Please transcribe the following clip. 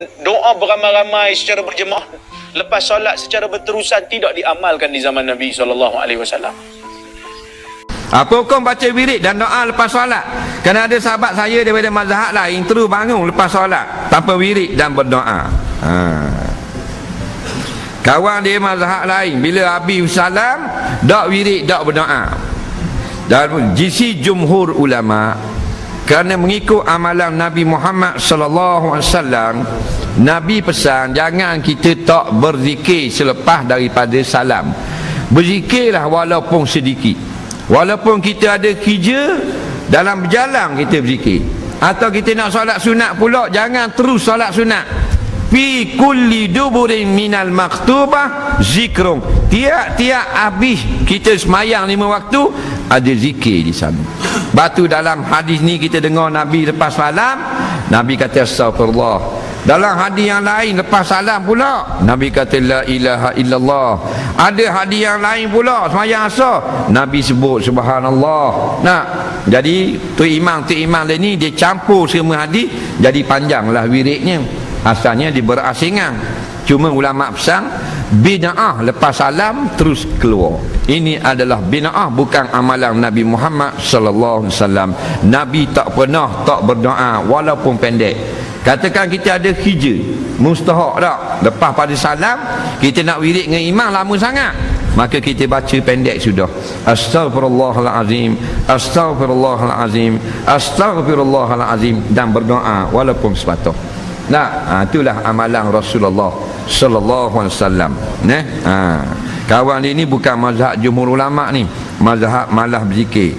doa beramai-ramai secara berjemaah lepas solat secara berterusan tidak diamalkan di zaman Nabi sallallahu alaihi wasallam. Apa hukum baca wirid dan doa lepas solat? Kerana ada sahabat saya daripada mazhab lain terus bangun lepas solat tanpa wirid dan berdoa. Ha. Kawan dia mazhab lain bila habis salam dak wirid dak berdoa. Dan jisi jumhur ulama kerana mengikut amalan Nabi Muhammad sallallahu alaihi wasallam Nabi pesan jangan kita tak berzikir selepas daripada salam. Berzikirlah walaupun sedikit. Walaupun kita ada kerja dalam berjalan kita berzikir atau kita nak solat sunat pula jangan terus solat sunat fi kulli duburin minal maktubah zikrun tiap-tiap habis kita semayang lima waktu ada zikir di sana. Batu dalam hadis ni kita dengar Nabi lepas salam Nabi kata astagfirullah dalam hadis yang lain lepas salam pula Nabi kata la ilaha illallah. Ada hadis yang lain pula semayang asar Nabi sebut subhanallah. Nah jadi tu imam tu imam lain ni dia campur semua hadis jadi panjanglah wiridnya. Asalnya dia berasingan. Cuma ulama pesan bid'ah lepas salam terus keluar. Ini adalah bid'ah bukan amalan Nabi Muhammad sallallahu alaihi wasallam. Nabi tak pernah tak berdoa walaupun pendek. Katakan kita ada hijr mustahak tak? Lepas pada salam kita nak wirid dengan imam lama sangat. Maka kita baca pendek sudah. Astaghfirullahalazim astaghfirullahalazim astaghfirullahalazim. Dan berdoa walaupun sepatah. Nah, ha, itulah amalan Rasulullah sallallahu alaihi wasallam. Nah, ha. Kawan ini bukan mazhab jumhur ulama ni, mazhab malah berzikir.